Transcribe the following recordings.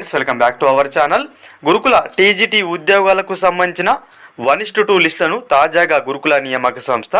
Friends welcome back to our channel. Gurukula TGT ఉద్యోగాలకు సంబంధించిన one is two లిస్టులను తాజాగా గురుకుల నియామక సంస్థ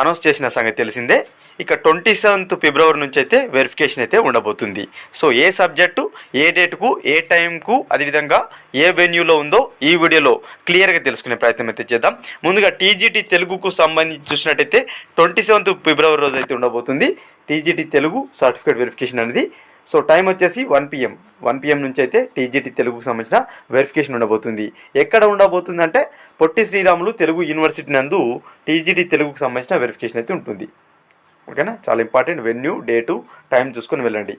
అనౌన్స్ చేసిన సంగతి తెలిసిందే. ఇక ట్వంటీ సెవెంత్ ఫిబ్రవరి నుంచి అయితే వెరిఫికేషన్ అయితే ఉండబోతుంది. సో ఏ సబ్జెక్టు ఏ డేట్కు ఏ టైంకు అదేవిధంగా ఏ వెన్యూలో ఉందో ఈ వీడియోలో క్లియర్గా తెలుసుకునే ప్రయత్నం అయితే చేద్దాం. ముందుగా టీజీటీ తెలుగుకు సంబంధించి చూసినట్టయితే ట్వంటీ సెవెంత్ ఫిబ్రవరి రోజు అయితే ఉండబోతుంది. టీజీటీ తెలుగు సర్టిఫికేట్ వెరిఫికేషన్ అనేది సో టైం వచ్చేసి వన్ పిఎం. వన్ పిఎం నుంచి అయితే టీజీటీ తెలుగుకు సంబంధించిన వెరిఫికేషన్ ఉండబోతుంది. ఎక్కడ ఉండబోతుంది అంటే పొట్టి శ్రీరాములు తెలుగు యూనివర్సిటీ నందు టీజీటీ తెలుగుకు సంబంధించిన వెరిఫికేషన్ అయితే ఉంటుంది. ఓకేనా చాలా ఇంపార్టెంట్ వెన్యూ డేటు టైం చూసుకొని వెళ్ళండి.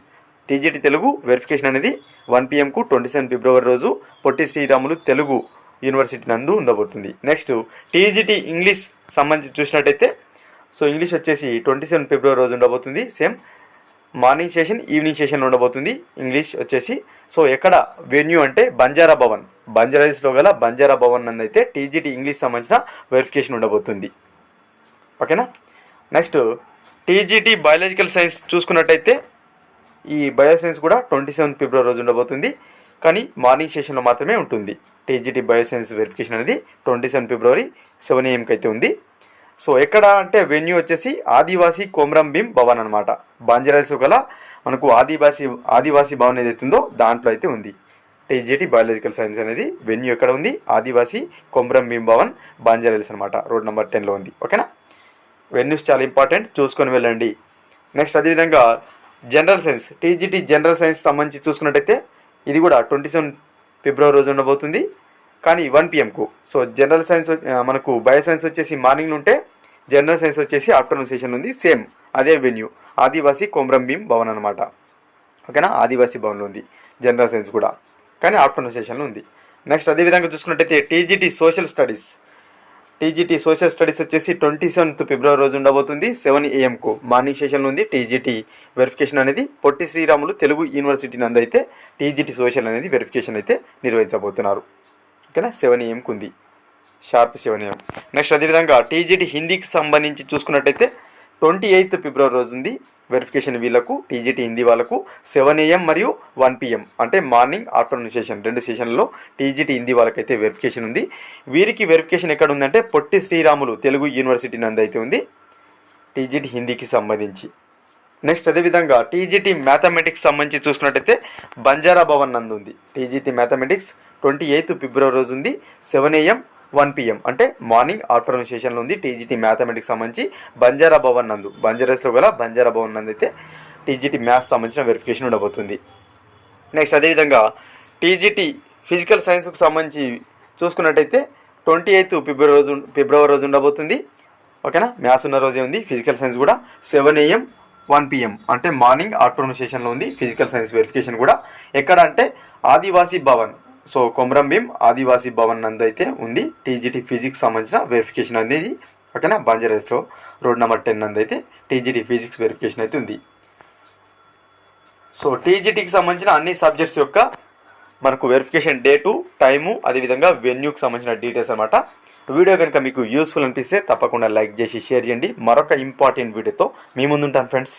టీజీటీ తెలుగు వెరిఫికేషన్ అనేది వన్ పిఎంకు ట్వంటీ సెవెన్ ఫిబ్రవరి రోజు పొట్టి శ్రీరాములు తెలుగు యూనివర్సిటీ నందు ఉండబోతుంది. నెక్స్ట్ టీజీటీ ఇంగ్లీష్ సంబంధించి చూసినట్టయితే సో ఇంగ్లీష్ వచ్చేసి ట్వంటీ సెవెన్ ఫిబ్రవరి రోజు ఉండబోతుంది. Same morning session evening session ఉండబోతుంది. ఇంగ్లీష్ వచ్చేసి సో ఎక్కడ? వెన్యూ అంటే బంజారా భవన్. బంజారాస్లో గల బంజారా భవన్ నందు అయితే టీజీటీ ఇంగ్లీష్ సంబంధించిన వెరిఫికేషన్ ఉండబోతుంది. ఓకేనా? నెక్స్ట్ టీజీటీ బయాలజికల్ సైన్స్ చూసుకున్నట్టయితే ఈ బయో సైన్స్ కూడా ట్వంటీ సెవెంత్ ఫిబ్రవరి రోజు ఉండబోతుంది. కానీ మార్నింగ్ సెషన్లో మాత్రమే ఉంటుంది. టీజీటీ బయో సైన్స్ వెరిఫికేషన్ అనేది ట్వంటీ సెవెన్ ఫిబ్రవరి సెవెన్ ఏఎంకి అయితే ఉంది. సో ఎక్కడ అంటే వెన్యూ వచ్చేసి ఆదివాసీ కొమరం భీమ్ భవన్ అనమాట బంజారాస్ గల మనకు ఆదివాసీ ఆదివాసీ భవన్ ఏదైతే ఉందో దాంట్లో అయితే ఉంది. టీజీటీ బయాలజికల్ సైన్స్ అనేది వెన్యూ ఎక్కడ ఉంది? ఆదివాసీ కొమరం భీమ్ భవన్ బంజారాల్స్ అనమాట రోడ్ నెంబర్ టెన్లో ఉంది. ఓకేనా? వెన్యూస్ చాలా ఇంపార్టెంట్. చూసుకొని వెళ్ళండి. నెక్స్ట్ అదేవిధంగా general science TGT general science సంబంధించి చూసుకున్నట్టయితే ఇది కూడా ట్వంటీ సెవెన్ ఫిబ్రవరి రోజు ఉండబోతుంది. కానీ వన్ పిఎంకు సో జనరల్ సైన్స్ మనకు బయో సైన్స్ వచ్చేసి మార్నింగ్ ఉంటే జనరల్ సైన్స్ వచ్చేసి ఆఫ్టర్నూన్ సెషన్ ఉంది సేమ్ అదే వెన్యూ ఆదివాసీ కొమరం భవన్ అనమాట ఓకేనా? ఆదివాసీ భవన్లో ఉంది జనరల్ సైన్స్ కూడా. కానీ ఆఫ్టర్నూన్ సెషన్లో ఉంది. నెక్స్ట్ అదేవిధంగా చూసుకున్నట్టయితే TGT social studies TGT social studies వచ్చేసి ట్వంటీ సెవెంత్ ఫిబ్రవరి రోజు ఉండబోతుంది సెవెన్ ఏఎంకు మార్నింగ్ సెషన్లో ఉంది టీజీటీ వెరిఫికేషన్ అనేది. పొట్టి శ్రీరాములు తెలుగు యూనివర్సిటీ నందు అయితే టీజీటీ సోషల్ అనేది వెరిఫికేషన్ అయితే నిర్వహించబోతున్నారు. ఓకేనా? సెవెన్ ఏఎంకి ఉంది షార్ప్ సెవెన్ ఏఎం నెక్స్ట్ అదేవిధంగా టీజీటీ హిందీకి సంబంధించి చూసుకున్నట్టయితే ట్వంటీ ఎయిత్ ఫిబ్రవరి రోజు ఉంది వెరిఫికేషన్ వీళ్ళకు టీజీటీ హిందీ వాళ్ళకు సెవెన్ ఏఎం మరియు వన్ పిఎం అంటే మార్నింగ్ ఆఫ్టర్నూన్ సెషన్ రెండు సెషన్లో టీజీటీ హిందీ వాళ్ళకైతే వెరిఫికేషన్ ఉంది. వీరికి వెరిఫికేషన్ ఎక్కడ ఉందంటే పొట్టి శ్రీరాములు తెలుగు యూనివర్సిటీ నందు అయితే ఉంది టీజీటీ హిందీకి సంబంధించి. నెక్స్ట్ అదేవిధంగా టీజీటీ మ్యాథమెటిక్స్ సంబంధించి చూసుకున్నట్టయితే బంజారా భవన్ నందు ఉంది టీజీటీ మ్యాథమెటిక్స్ ట్వంటీ ఎయిత్ ఫిబ్రవరి రోజు ఉంది. సెవెన్ ఏఎం వన్ పిఎం అంటే మార్నింగ్ ఆఫ్టర్నూన్ సెషన్లో ఉంది టీజీటీ మ్యాథమెటిక్స్ సంబంధించి బంజారా భవన్ నందు. బంజారాస్లో గల బంజారా భవన్ నందు అయితే టీజీటీ మ్యాథ్స్ సంబంధించిన వెరిఫికేషన్ ఉండబోతుంది. నెక్స్ట్ అదేవిధంగా టీజీటీ ఫిజికల్ సైన్స్కు సంబంధించి చూసుకున్నట్టయితే ట్వంటీ ఎయిత్ ఫిబ్రవరి రోజు ఫిబ్రవరి రోజు ఉండబోతుంది. ఓకేనా? మ్యాథ్స్ ఉన్న రోజే ఉంది. ఫిజికల్ సైన్స్ కూడా సెవెన్ ఏఎం వన్ పిఎం అంటే మార్నింగ్ ఆఫ్టర్నూన్ సెషన్లో ఉంది. ఫిజికల్ సైన్స్ వెరిఫికేషన్ కూడా. ఎక్కడ అంటే ఆదివాసీ భవన్. సో కొమరం భీం ఆదివాసీ భవన్ నందు అయితే ఉంది. టీజీటీ ఫిజిక్స్ సంబంధించిన వెరిఫికేషన్ అనేది ఓకేనా బంజారాస్లో రోడ్ నెంబర్ టెన్ నందు అయితే టీజీటీ ఫిజిక్స్ వెరిఫికేషన్ అయితే ఉంది. సో టీజీటీకి సంబంధించిన అన్ని సబ్జెక్ట్స్ యొక్క మనకు వెరిఫికేషన్ డేటు టైము అదేవిధంగా వెన్యూకి సంబంధించిన డీటెయిల్స్ అనమాట వీడియో కనుక మీకు యూస్ఫుల్ అనిపిస్తే తప్పకుండా లైక్ చేసి షేర్ చేయండి. మరొక ఇంపార్టెంట్ వీడియోతో మీ ముందుంటాను ఫ్రెండ్స్